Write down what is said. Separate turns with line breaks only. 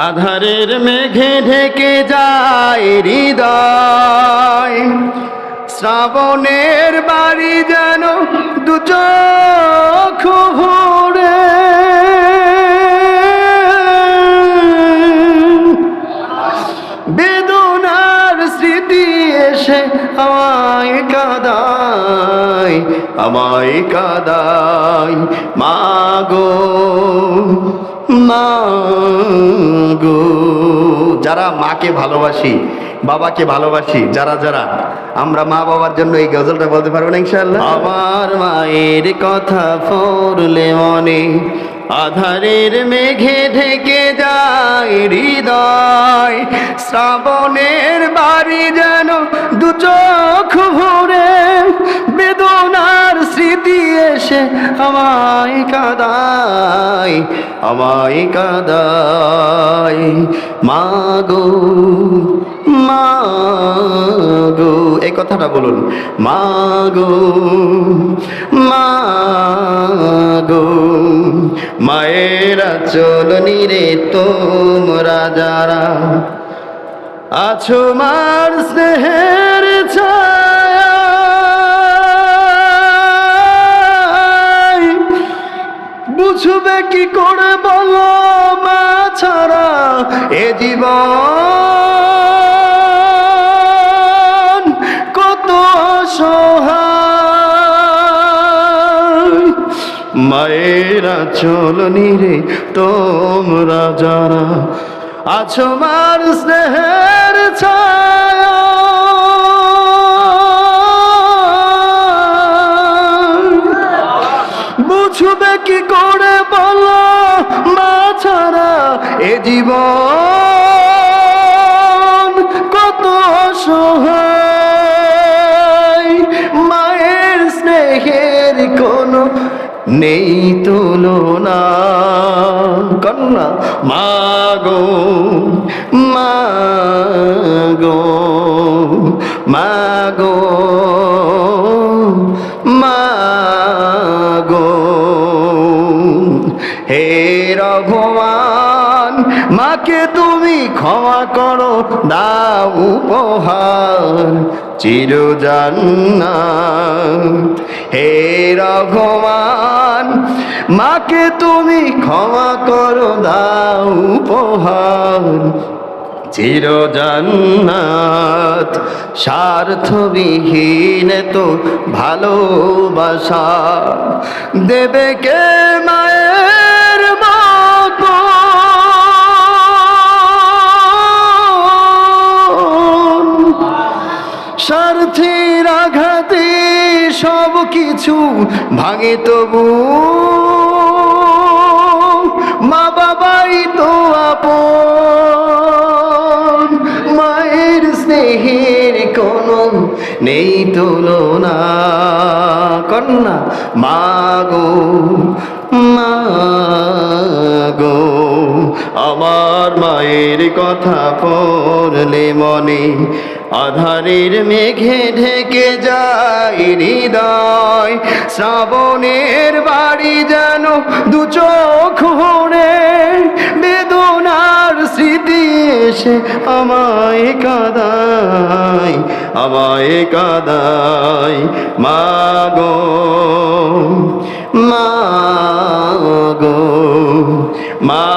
আধারের মেঘে ঢেকে যায় হৃদয়। শ্রাবণের বাড়ি যেন দু চোখ ভরে। বেদনার স্মৃতি এসে আমায় কাদায় আমায় কাদায় মাগো মাগো। যারা মাকে ভালোবাসি, বাবাকে ভালোবাসি, যারা যারা, আমরা মা বাবার জন্য এই গজলটা বলতে পারব না ইনশাল্লাহ আমার মায়ের কথা পড়লে মনে আধারের মেঘে ঢেকে যায় হৃদয়। শ্রাবণের বাড়ি যেন দু চোখ ভরে এসে আমায় কাদায় আমায় কাদায়। মাগো মাগো, এই কথাটা বলুন। মাগো মাগো, মায়েরা চলনি রে তোমরা যারা আছো মার স্নেহের ছায়। বুঝবে কি করে বলো মা ছাড়া এ জীবন? কত সহায় মায়েরা চলনি রে তোমরা যারা আছো মার স্নেহের বুঝবে কি করে বলো? মা ছাড়া এ জীবন কত সহায় মায়ের স্নেহের কোনো নেই তুলনা। কন্যা মাগো মাগো মাগো হে রঘুমান মাকে তুমি ক্ষমা করো, দাও উপহার, চিরজান্নাত। হে রঘুমান মাকে তুমি ক্ষমা করো, দাও উপহার, চিরজান্নাত। স্বার্থবিহীন তো ভালোবাসা, দেবে কে স্বার্থের আঘাতে সব কিছু ভাঙে তবু। মা বাবাই তো আপন, মায়ের স্নেহের কোনো নেই তুলনা। কন্যা মাগো মাগো আমার মায়ের কথা পড়লে মনে আধারের মেঘে ঢেকে যায় হৃদয়। শ্রাবণের বাড়ি যেন দু চোখ ভরে বেদনার স্মৃতি এসে আমায় কাদায় আমায় কাদায়। মাগো মাগো মা